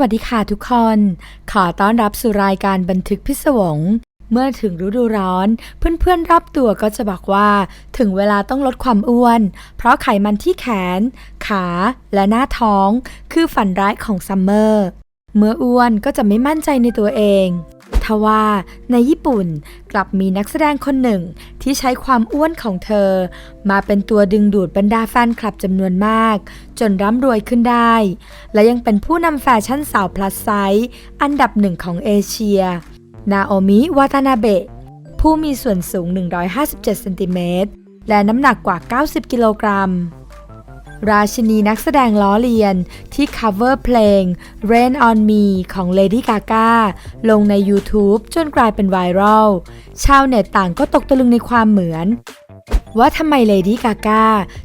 วัสดีค่ะทุกคน ขอต้อนรับสู่รายการบันทึกพิศวง เมื่อถึงฤดูร้อน เพื่อนๆรอบตัวก็จะบอกว่า ถึงเวลาต้องลดความอ้วน เพราะไขมันที่แขน ขาและหน้าท้อง คือฝันร้ายของซัมเมอร์ เมื่ออ้วนก็จะไม่มั่นใจในตัวเอง ทว่าในญี่ปุ่นกลับมีนักแสดงคนหนึ่งที่ใช้ความอ้วนของเธอ มาเป็นตัวดึงดูดบรรดาแฟนคลับจำนวนมาก จนร่ำรวยขึ้นได้ และยังเป็นผู้นำแฟชั่นสาวพลัสไซส์อันดับหนึ่งของเอเชีย นาโอมิ วาตานาเบะ ผู้มีส่วนสูง 157 เซนติเมตร และน้ำหนักกว่า 90 กิโลกรัม ราชินีนักแสดงล้อเลียนที่ cover เพลง Rain on Me ของ Lady Gaga ลงใน YouTube จนกลายเป็นไวรัล ชาวเน็ตต่างก็ตกตะลึงในความเหมือน ว่าทำไม Lady Gaga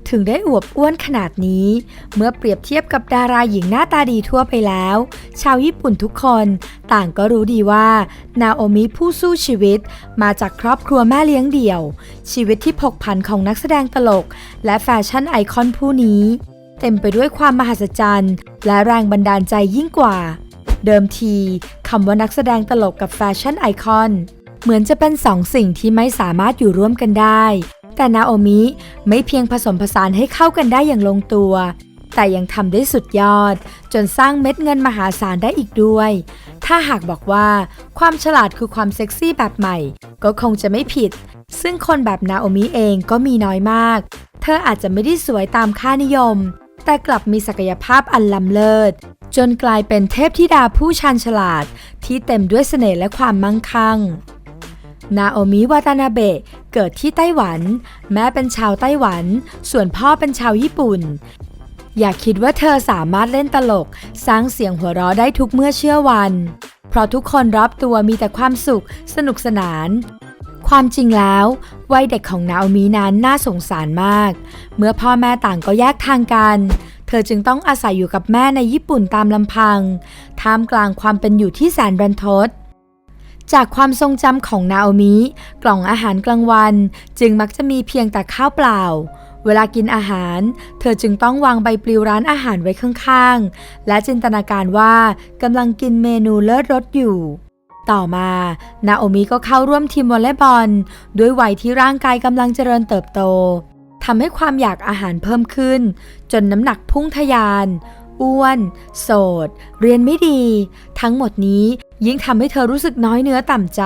ถึงได้อวบอ้วนขนาดนี้ เมื่อเปรียบเทียบกับดาราหญิงหน้าตาดีทั่วไปแล้ว ชาวญี่ปุ่นทุกคนต่างก็รู้ดีว่า นาโอมิผู้สู้ชีวิตมาจากครอบครัวแม่เลี้ยงเดี่ยว ชีวิตที่ผกผันของนักแสดงตลก และแฟชั่นไอคอนผู้นี้ เต็มไปด้วยความมหัศจรรย์ และแรงบันดาลใจยิ่งกว่า เดิมทีคำว่านักแสดงตลกกับแฟชั่นไอคอนเหมือนจะเป็นสองสิ่งที่ไม่สามารถอยู่ร่วมกันได้ แต่นาโอมิไม่เพียงผสมผสานให้เข้ากันได้อย่างลงตัว แต่ยังทำได้สุดยอด จนสร้างเม็ดเงินมหาศาลได้อีกด้วย ถ้าหากบอกว่าความฉลาดคือความเซ็กซี่แบบใหม่ ก็คงจะไม่ผิด ซึ่งคนแบบนาโอมิเองก็มีน้อยมาก เธออาจจะไม่ได้สวยตามค่านิยม แต่กลับมีศักยภาพอันล้ำเลิศ จนกลายเป็นเทพธิดาผู้ชาญฉลาด ที่เต็มด้วยเสน่ห์และความมั่งคั่งนาโอมิวาตานาเบะ เกิดที่ไต้หวัน แม่เป็นชาวไต้หวัน ส่วนพ่อเป็นชาวญี่ปุ่น อย่าคิดว่าเธอสามารถเล่นตลก สร้างเสียงหัวเราะได้ทุกเมื่อเชื่อวัน เพราะทุกคนรอบตัวมีแต่ความสุข สนุกสนาน ความจริงแล้ววัยเด็กของนาโอมินั้นน่าสงสารมาก เมื่อพ่อแม่ต่างก็แยกทางกันเธอจึงต้องอาศัยอยู่กับแม่ในญี่ปุ่นตามลำพัง ท่ามกลางความเป็นอยู่ที่แสนรันทด จากความทรงจำของนาโอมิ กล่องอาหารกลางวัน จึงมักจะมีเพียงแต่ข้าวเปล่า เวลากินอาหาร เธอจึงต้องวางใบปลิวร้านอาหารไว้ข้างๆ และจินตนาการว่ากำลังกินเมนูเลิศรสอยู่ต่อมานาโอมิก็เข้าร่วมทีมวอลเลย์บอล ด้วยวัยที่ร่างกายกำลังเจริญเติบโตทำให้ความอยากอาหารเพิ่มขึ้น จนน้ำหนักพุ่งทะยาน อ้วน โสด เรียนไม่ดี ทั้งหมดนี้ยิ่งทำให้เธอรู้สึกน้อยเนื้อต่ำใจ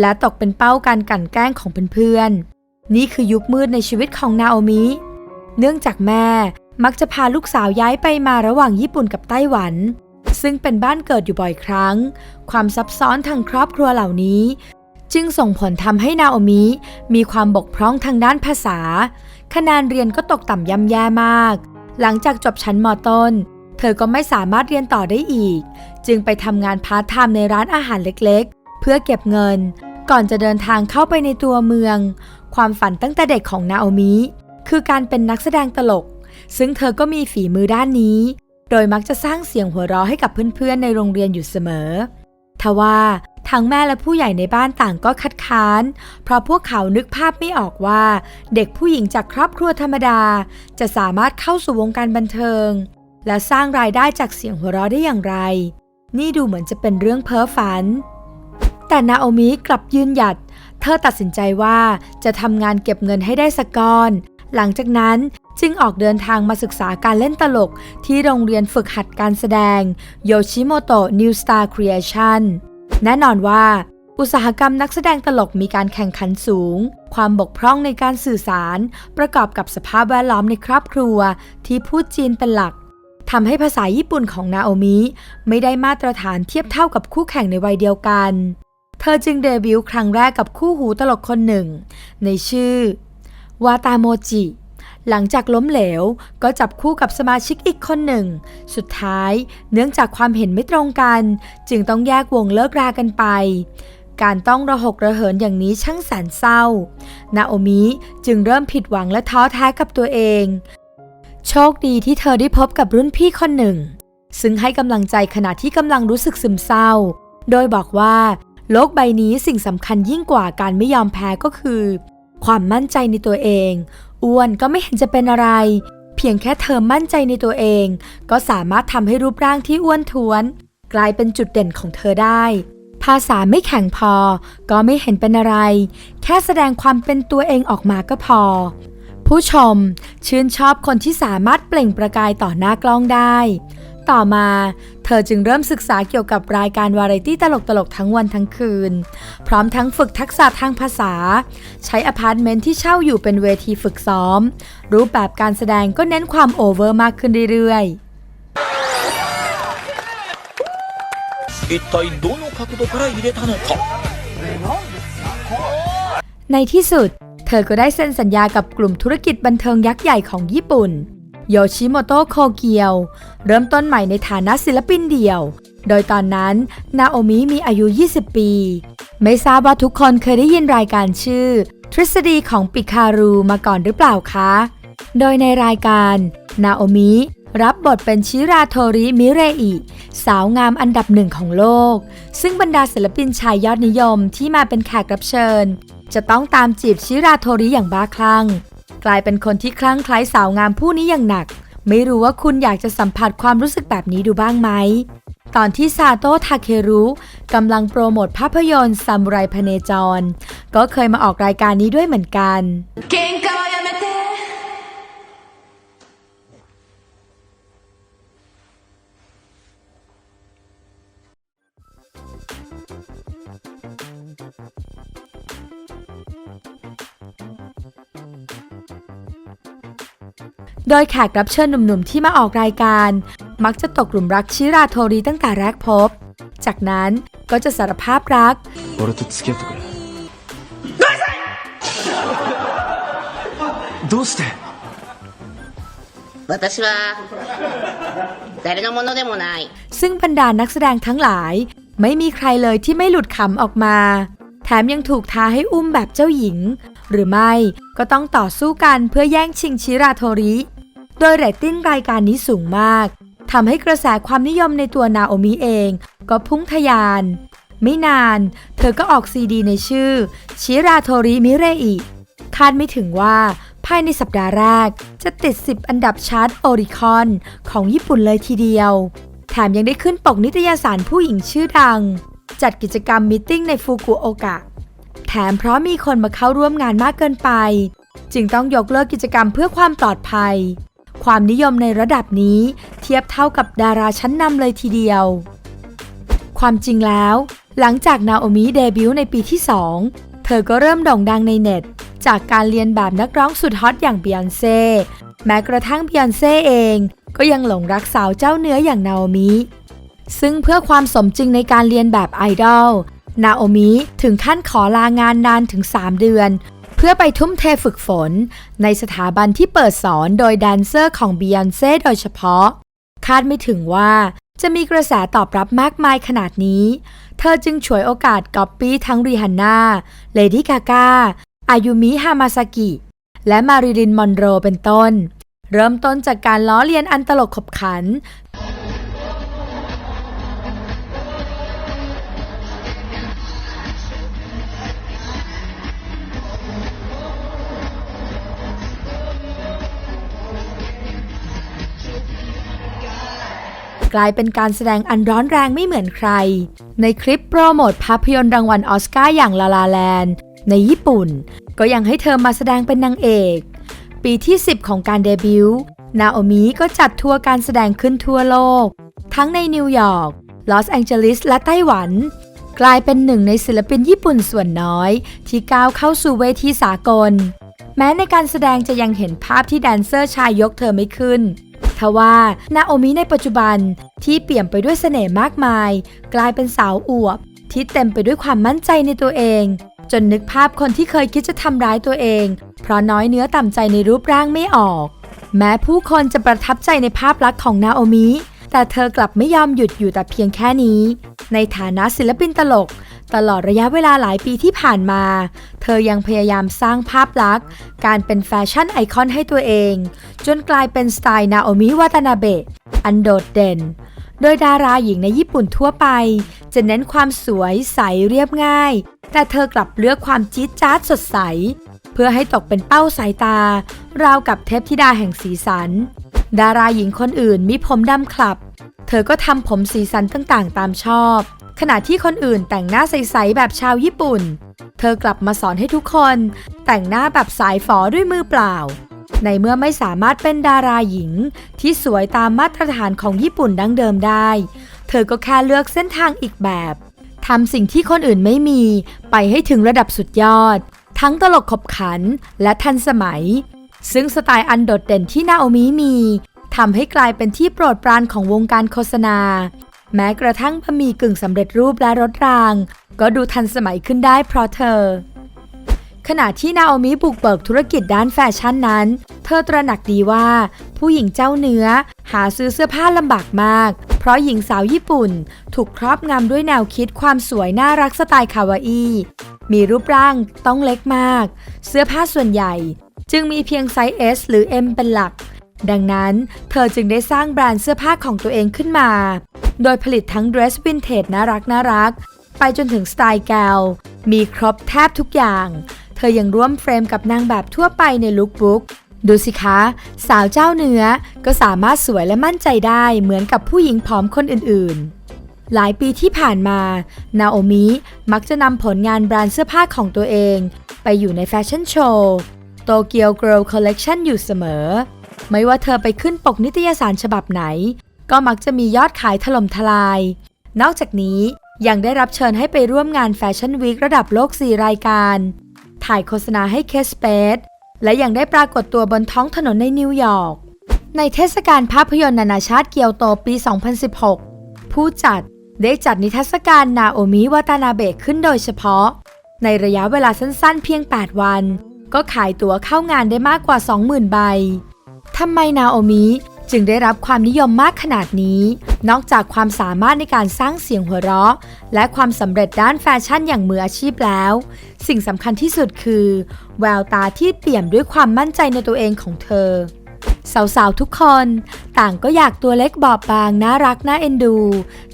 และตกเป็นเป้าการกลั่นแกล้งของเพื่อนๆ นี่คือยุคมืดในชีวิตของนาโอมิ เนื่องจากแม่มักจะพาลูกสาวย้ายไปมาระหว่างญี่ปุ่นกับไต้หวัน ซึ่งเป็นบ้านเกิดอยู่บ่อยครั้ง ความซับซ้อนทางครอบครัวเหล่านี้ จึงส่งผลทำให้นาโอมิมีความบกพร่องทางด้านภาษา คะแนนเรียนก็ตกต่ำย่ำแย่มาก หลังจากจบชั้นมต้น เธอก็ไม่สามารถเรียนต่อได้อีก จึงไปทำงานพาร์ทไทม์ในร้านอาหารเล็กๆ เพื่อเก็บเงิน ก่อนจะเดินทางเข้าไปในตัวเมือง ความฝันตั้งแต่เด็กของนาโอมิ คือการเป็นนักแสดงตลก ซึ่งเธอก็มีฝีมือด้านนี้ โดยมักจะสร้างเสียงหัวเราะให้กับเพื่อนๆในโรงเรียนอยู่เสมอ ทว่า ทั้งแม่และผู้ใหญ่ในบ้านต่างก็คัดค้าน เพราะพวกเขานึกภาพไม่ออกว่า เด็กผู้หญิงจากครอบครัวธรรมดา จะสามารถเข้าสู่วงการบันเทิง และสร้างรายได้จากเสียงหัวเราะได้อย่างไร นี่ดูเหมือนจะเป็นเรื่องเพ้อฝัน แต่นาโอมิกลับยืนหยัด เธอตัดสินใจว่าจะทำงานเก็บเงินให้ได้สักก้อน หลังจากนั้นจึงออกเดินทางมาศึกษาการเล่นตลกที่โรงเรียนฝึกหัดการแสดงโยชิโมโตะ New Star Creation แน่นอนว่า อุตสาหกรรมนักแสดงตลกมีการแข่งขันสูง ความบกพร่องในการสื่อสาร ประกอบกับสภาพแวดล้อมในครอบครัว ที่พูดจีนเป็นหลักทำให้ภาษาญี่ปุ่นของนาโอมิไม่ได้มาตรฐานเทียบเท่ากับคู่แข่งในวัยเดียวกัน เธอจึงเดบิวต์ครั้งแรกกับคู่หูตลกคนหนึ่ง ในชื่อวาตาโมจิ หลังจากล้มเหลวก็จับคู่กับสมาชิกอีกคนหนึ่ง สุดท้ายเนื่องจากความเห็นไม่ตรงกัน จึงต้องแยกวงเลิกรากันไป การต้องระหกระเหินอย่างนี้ช่างแสนเศร้า นาโอมิจึงเริ่มผิดหวังและท้อแท้กับตัวเอง โชคดีที่เธอได้พบกับรุ่นพี่คนหนึ่ง ซึ่งให้กำลังใจขณะที่กำลังรู้สึกซึมเศร้า โดยบอกว่า โลกใบนี้สิ่งสำคัญยิ่งกว่าการไม่ยอมแพ้ก็คือ ความมั่นใจในตัวเอง อ้วนก็ไม่เห็นจะเป็นอะไร เพียงแค่เธอมั่นใจในตัวเอง ก็สามารถทำให้รูปร่างที่อ้วนท้วน กลายเป็นจุดเด่นของเธอได้ ภาษาไม่แข็งพอ ก็ไม่เห็นเป็นอะไร แค่แสดงความเป็นตัวเองออกมาก็พอ ผู้ชมชื่นชอบคนที่สามารถเปล่งประกายต่อหน้ากล้องได้ ต่อมา เธอจึงเริ่มศึกษาเกี่ยวกับรายการวาไรตี้ตลกๆ ทั้งวันทั้งคืน พร้อมทั้งฝึกทักษะทางภาษา ใช้อพาร์ตเมนต์ที่เช่าอยู่เป็นเวทีฝึกซ้อม รูปแบบการแสดงก็เน้นความโอเวอร์มากขึ้นเรื่อยๆ 一体どの角度から入れたのか ในที่สุด เธอก็ได้เซ็นสัญญากับกลุ่มธุรกิจบันเทิงยักษ์ใหญ่ของญี่ปุ่น โยชิโมโตะโคเกียว เริ่มต้นใหม่ในฐานะศิลปินเดี่ยว โดยตอนนั้นนาโอมิมีอายุ 20 ปี ไม่ทราบว่าทุกคนเคยได้ยินรายการชื่อ ทฤษฎีของปิคารูมาก่อนหรือเปล่าคะ โดยในรายการนาโอมิรับบทเป็นชิราโทริมิเรอิ สาวงามอันดับหนึ่งของโลก ซึ่งบรรดาศิลปินชายยอดนิยมที่มาเป็นแขกรับเชิญ จะต้องตามจีบชิราโทริอย่างบ้าคลั่ง กลายเป็นคนที่คลั่งไคล้สาวงามผู้นี้อย่างหนัก ไม่รู้ว่าคุณอยากจะสัมผัสความรู้สึกแบบนี้ดูบ้างไหม ตอนที่ซาโตะทาเครุกำลังโปรโมทภาพยนตร์ซามูไรพเนจร ก็เคยมาออกรายการนี้ด้วยเหมือนกัน โดยแขกรับเชิญหนุ่มๆที่มาออกรายการ มักจะตกหลุมรักชิราโทริตั้งแต่แรกพบ จากนั้นก็จะสารภาพรัก 俺と付き合ってくれどうして私は誰のものでもない ซึ่งบรรดานักแสดงทั้งหลาย ไม่มีใครเลยที่ไม่หลุดขำออกมา แถมยังถูกท้าให้อุ้มแบบเจ้าหญิง หรือไม่ก็ต้องต่อสู้กันเพื่อแย่งชิงชิราโทริ โดยเรตติ้งรายการนี้สูงมากทำให้กระแสความนิยมในตัวนาโอมิเอง ก็พุ่งทะยาน ไม่นาน เธอก็ออกซีดีในชื่อ ชิราโทริมิเรอิคาดไม่ถึงว่า ภายในสัปดาห์แรก จะติด 10 อันดับชาร์ตโอริคอนของญี่ปุ่นเลยทีเดียว แถมยังได้ขึ้นปกนิตยสารผู้หญิงชื่อดัง จัดกิจกรรมมิทติ้งในฟุกุโอกะ แถมเพราะมีคนมาเข้าร่วมงานมากเกินไป จึงต้องยกเลิกกิจกรรมเพื่อความปลอดภัย ความนิยมในระดับนี้เทียบเท่ากับดาราชั้นนำเลยทีเดียว ความจริงแล้ว หลังจากนาโอมิเดบิวต์ในปีที่ 2 เธอก็เริ่มโด่งดังในเน็ต จากการเรียนแบบนักร้องสุดฮอตอย่างบิยนเซ่แม้กระทั่งบิยนเซ่เอง ก็ยังหลงรักสาวเจ้าเนื้ออย่างนาโอมิซึ่งเพื่อความสมจริงในการเรียนแบบไอดอลนาโอมิถึงขั้นขอลางานนานถึง 3 เดือน เพื่อไปทุ่มเทฝึกฝน ในสถาบันที่เปิดสอนโดยแดนเซอร์ของบิยอนเซ่โดยเฉพาะ คาดไม่ถึงว่าจะมีกระแสตอบรับมากมายขนาดนี้ เธอจึงฉวยโอกาสก๊อปปี้ทั้งรีฮันน่าเลดี้กากาอายุมิฮามาซากิ และมาริลินมอนโรเป็นต้น เริ่มต้นจากการล้อเลียนอันตลกขบขัน กลายเป็นการแสดงอันร้อนแรงไม่เหมือนใคร ในคลิปโปรโมทภาพยนตร์รางวัลออสการ์อย่างลาลาแลนด์ในญี่ปุ่น ก็ยังให้เธอมาแสดงเป็นนางเอก ปีที่ 10 ของการเดบิวต์นาโอมิก็จัดทัวร์การแสดงขึ้นทั่วโลก ทั้งในนิวยอร์ก ลอสแองเจลิส และไต้หวัน กลายเป็นหนึ่งในศิลปินญี่ปุ่นส่วนน้อย ที่ก้าวเข้าสู่เวทีสากล แม้ในการแสดงจะยังเห็นภาพที่แดนเซอร์ชายยกเธอไม่ขึ้น ทว่านาโอมิในปัจจุบันที่เปี่ยมไปด้วยเสน่ห์มากมาย กลายเป็นสาวอวบ ที่เต็มไปด้วยความมั่นใจในตัวเอง จนนึกภาพคนที่เคยคิดจะทำร้ายตัวเอง เพราะน้อยเนื้อต่ำใจในรูปร่างไม่ออก แม้ผู้คนจะประทับใจในภาพลักษณ์ของนาโอมิแต่เธอกลับไม่ยอมหยุดอยู่แต่เพียงแค่นี้ ในฐานะศิลปินตลก ตลอดระยะเวลาหลายปีที่ผ่านมา เธอยังพยายามสร้างภาพลักษณ์ การเป็นแฟชั่นไอคอนให้ตัวเอง จนกลายเป็นสไตล์นาโอมิวาตานาเบะอันโดดเด่น โดยดาราหญิงในญี่ปุ่นทั่วไป จะเน้นความสวยใสเรียบง่าย แต่เธอกลับเลือกความจี๊ดจ๊าดสดใส เพื่อให้ตกเป็นเป้าสายตา ราวกับเทพธิดาแห่งสีสัน ดาราหญิงคนอื่นมีผมดำคลับ เธอก็ทำผมสีสันต่างๆ ตามชอบ ขณะที่คนอื่นแต่งหน้าใสๆแบบชาวญี่ปุ่น เธอกลับมาสอนให้ทุกคน แต่งหน้าแบบสายฝอด้วยมือเปล่า ในเมื่อไม่สามารถเป็นดาราหญิง ที่สวยตามมาตรฐานของญี่ปุ่นดั้งเดิมได้ เธอก็แค่เลือกเส้นทางอีกแบบทำสิ่งที่คนอื่นไม่มีไปให้ถึงระดับสุดยอด ทั้งตลกขบขันและทันสมัย ซึ่งสไตล์อันโดดเด่นที่นาโอมิมีทำให้กลายเป็นที่โปรดปรานของวงการโฆษณา แม้กระทั่งบะหมี่กึ่งสำเร็จรูปและรถราง ก็ดูทันสมัยขึ้นได้เพราะเธอ ขณะที่นาโอมิบุกเบิกธุรกิจด้านแฟชั่นนั้น เธอตระหนักดีว่า ผู้หญิงเจ้าเนื้อหาซื้อเสื้อผ้าลำบากมาก เพราะหญิงสาวญี่ปุ่น ถูกครอบงำด้วยแนวคิดความสวยน่ารักสไตล์คาวาอีมีรูปร่างต้องเล็กมาก เสื้อผ้าส่วนใหญ่ จึงมีเพียงไซส์ S หรือ M เป็นหลัก ดังนั้นเธอจึงได้สร้างแบรนด์เสื้อผ้าของตัวเองขึ้นมา โดยผลิตทั้งเดรสวินเทจน่ารักน่ารัก ไปจนถึงสไตล์แกลมีครบแทบทุกอย่าง เธอยังร่วมเฟรมกับนางแบบทั่วไปในลุคบุ๊กดูสิคะ สาวเจ้าเนื้อก็สามารถสวยและมั่นใจได้เหมือนกับผู้หญิงผอมคนอื่นๆ หลายปีที่ผ่านมานาโอมิมักจะนำผลงานแบรนด์เสื้อผ้าของตัวเอง ไปอยู่ในแฟชั่นโชว์โตเกียว Girl Collection อยู่เสมอ ไม่ว่าเธอไปขึ้นปกนิตยสารฉบับไหน ก็มักจะมียอดขายถล่มทลาย นอกจากนี้ยังได้รับเชิญให้ไปร่วมงานแฟชั่นวีคระดับโลก 4 รายการ ถ่ายโฆษณาให้เคสเปซและยังได้ปรากฏตัวบนท้องถนนในนิวยอร์ก ในเทศกาลภาพยนตร์นานาชาติเกียวโตปี 2016 ผู้จัดได้จัดนิทรรศการนาโอมิวาตานาเบะขึ้นโดยเฉพาะ ในระยะเวลาสั้นๆ เพียง 8 วัน ก็ขายตั๋วเข้างานได้มากกว่า 20,000 ใบ ทำไมนาโอมิจึงได้รับความนิยมมากขนาดนี้ นอกจากความสามารถในการสร้างเสียงหัวเราะ และความสำเร็จด้านแฟชั่นอย่างมืออาชีพแล้ว สิ่งสำคัญที่สุดคือ แววตาที่เปี่ยมด้วยความมั่นใจในตัวเองของเธอ สาวๆ ทุกคน ต่างก็อยากตัวเล็กบอบบางน่ารักน่าเอ็นดู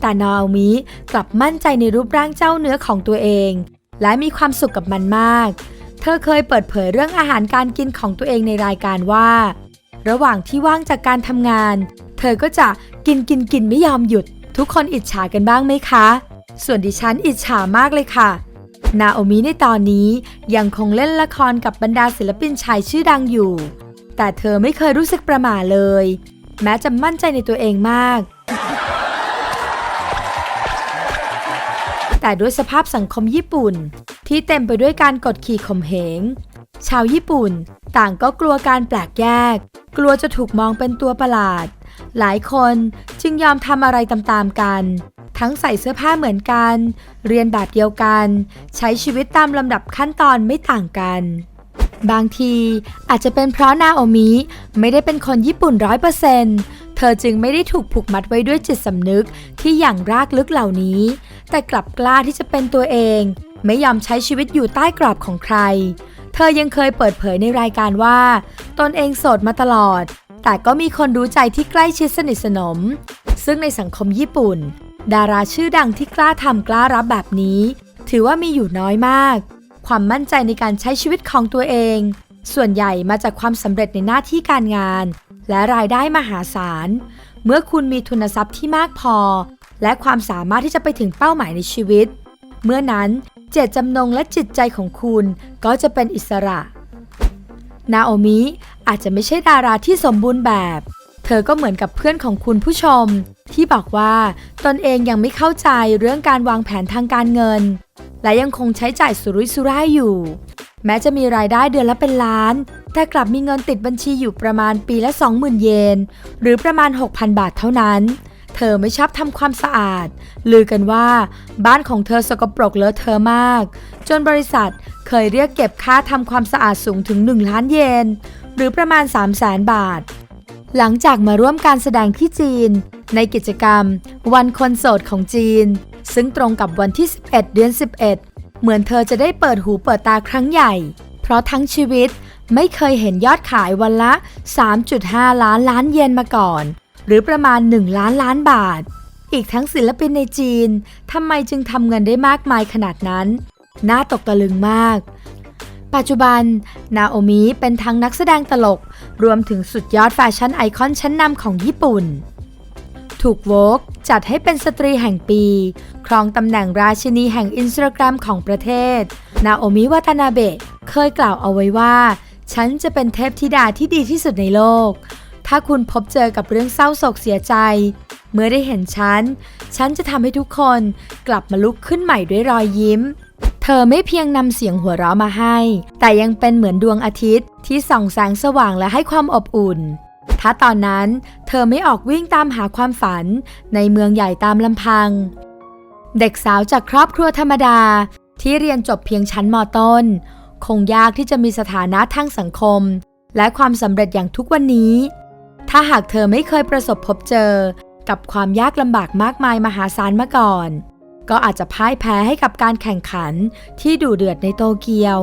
แต่นาโอมิกลับมั่นใจในรูปร่างเจ้าเนื้อของตัวเอง และมีความสุขกับมันมาก เธอเคยเปิดเผยเรื่องอาหารการกินของตัวเองในรายการว่า ระหว่างที่ว่างจากการทำงาน เธอก็จะกินกินกินไม่ยอมหยุด ทุกคนอิจฉากันบ้างไหมคะ ส่วนดิฉันอิจฉามากเลยค่ะ นาโอมิในตอนนี้ยังคงเล่นละครกับบรรดาศิลปินชายชื่อดังอยู่ แต่เธอไม่เคยรู้สึกประหม่าเลย แม้จะมั่นใจในตัวเองมาก แต่ด้วยสภาพสังคมญี่ปุ่น ที่เต็มไปด้วยการกดขี่ข่มเหง ชาวญี่ปุ่น ต่างก็กลัวการแปลกแยก กลัวจะถูกมองเป็นตัวประหลาด หลายคนจึงยอมทำอะไรตามๆกัน ทั้งใส่เสื้อผ้าเหมือนกัน เรียนแบบเดียวกัน ใช้ชีวิตตามลำดับขั้นตอนไม่ต่างกันบางทีอาจจะเป็นเพราะนาโอมิไม่ได้เป็นคนญี่ปุ่นร้อยเปอร์เซนต์เธอจึงไม่ได้ถูกผูกมัดไว้ด้วยจิตสำนึกที่อย่างรากลึกเหล่านี้ แต่กลับกล้าที่จะเป็นตัวเอง ไม่ยอมใช้ชีวิตอยู่ใต้กรอบของใคร เธอยังเคยเปิดเผยในรายการว่า ตนเองโสดมาตลอด แต่ก็มีคนรู้ใจที่ใกล้ชิดสนิทสนม ซึ่งในสังคมญี่ปุ่น ดาราชื่อดังที่กล้าทำกล้ารับแบบนี้ ถือว่ามีอยู่น้อยมาก ความมั่นใจในการใช้ชีวิตของตัวเอง ส่วนใหญ่มาจากความสำเร็จในหน้าที่การงาน และรายได้มหาศาล เมื่อคุณมีทุนทรัพย์ที่มากพอ และความสามารถที่จะไปถึงเป้าหมายในชีวิต เมื่อนั้น เจตจำนงและจิตใจของคุณก็จะเป็นอิสระ นาโอมิอาจจะไม่ใช่ดาราที่สมบูรณ์แบบ เธอก็เหมือนกับเพื่อนของคุณผู้ชม ที่บอกว่าตนเองยังไม่เข้าใจเรื่องการวางแผนทางการเงิน และยังคงใช้จ่ายสุรุ่ยสุร่ายอยู่ แม้จะมีรายได้เดือนละเป็นล้าน แต่กลับมีเงินติดบัญชีอยู่ประมาณปีละ 20,000 เยน หรือประมาณ 6,000 บาทเท่านั้น เธอไม่ชอบทำความสะอาด ลือกันว่าบ้านของเธอสกปรกเลอะเทอะมาก จนบริษัทเคยเรียกเก็บค่าทำความสะอาดสูงถึง 1 ล้านเยน หรือประมาณ 3 0 0แสนบาท หลังจากมาร่วมการแสดงที่จีน ในกิจกรรม วันคนโสดของจีน ซึ่งตรงกับวันที่ 11 เดือน 11 เหมือนเธอจะได้เปิดหูเปิดตาครั้งใหญ่ เพราะทั้งชีวิตไม่เคยเห็นยอดขายวันละ 3.5 ล้านล้านเยนมาก่อน หรือประมาณ 1 ล้านล้านบาท อีกทั้งศิลปินในจีนทำไมจึงทำเงินได้มากมายขนาดนั้น น่าตกตะลึงมาก ปัจจุบัน นาโอมิเป็นทั้งนักแสดงตลก รวมถึงสุดยอดแฟชั่นไอคอนชั้นนำของญี่ปุ่น ถูกโวกจัดให้เป็นสตรีแห่งปี ครองตำแหน่งราชินีแห่งอินสตาแกรมของประเทศ นาโอมิวาตานาเบะเคยกล่าวเอาไว้ว่า ฉันจะเป็นเทพธิดาที่ดีที่สุดในโลก ถ้าคุณพบเจอกับเรื่องเศร้าโศกเสียใจ เมื่อได้เห็นฉัน ฉันจะทำให้ทุกคนกลับมาลุกขึ้นใหม่ด้วยรอยยิ้ม เธอไม่เพียงนำเสียงหัวเราะมาให้ แต่ยังเป็นเหมือนดวงอาทิตย์ ที่ส่องแสงสว่างและให้ความอบอุ่น ถ้าตอนนั้นเธอไม่ออกวิ่งตามหาความฝัน ในเมืองใหญ่ตามลำพัง เด็กสาวจากครอบครัวธรรมดา ที่เรียนจบเพียงชั้นมต้น คงยากที่จะมีสถานะทางสังคม และความสำเร็จอย่างทุกวันนี้ ถ้าหากเธอไม่เคยประสบพบเจอ กับความยากลำบากมากมายมหาศาลมาก่อน ก็อาจจะพ่ายแพ้ให้กับการแข่งขันที่ดุเดือดในโตเกียว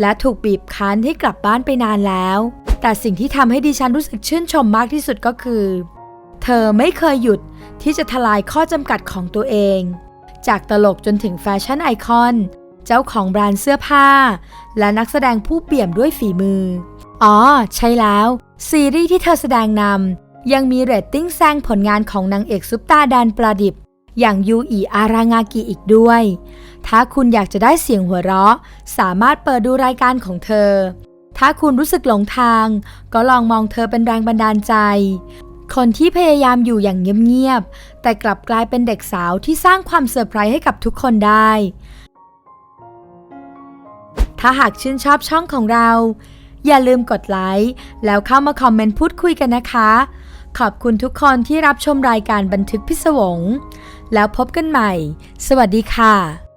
และถูกบีบคั้นให้กลับบ้านไปนานแล้ว แต่สิ่งที่ทำให้ดิฉันรู้สึกชื่นชมมากที่สุดก็คือ เธอไม่เคยหยุดที่จะทลายข้อจำกัดของตัวเอง จากตลกจนถึงแฟชั่นไอคอน เจ้าของแบรนด์เสื้อผ้า และนักแสดงผู้เปี่ยมด้วยฝีมือ อ๋อ ใช่แล้ว ซีรีส์ที่เธอแสดงนำยังมีเรตติ้งแซงผลงานของนางเอกซุปตาแดนประดิบ อย่างยูอิอารางากิอีกด้วย ถ้าคุณอยากจะได้เสียงหัวเราะ สามารถเปิดดูรายการของเธอ ถ้าคุณรู้สึกหลงทาง ก็ลองมองเธอเป็นแรงบันดาลใจ คนที่พยายามอยู่อย่างเงียบๆ แต่กลับกลายเป็นเด็กสาวที่สร้างความเซอร์ไพรส์ให้กับทุกคนได้ ถ้าหากชื่นชอบช่องของเรา อย่าลืมกดไลค์ แล้วเข้ามาคอมเมนต์พูดคุยกันนะคะ ขอบคุณทุกคนที่รับชมรายการบันทึกพิศวง แล้วพบกันใหม่ สวัสดีค่ะ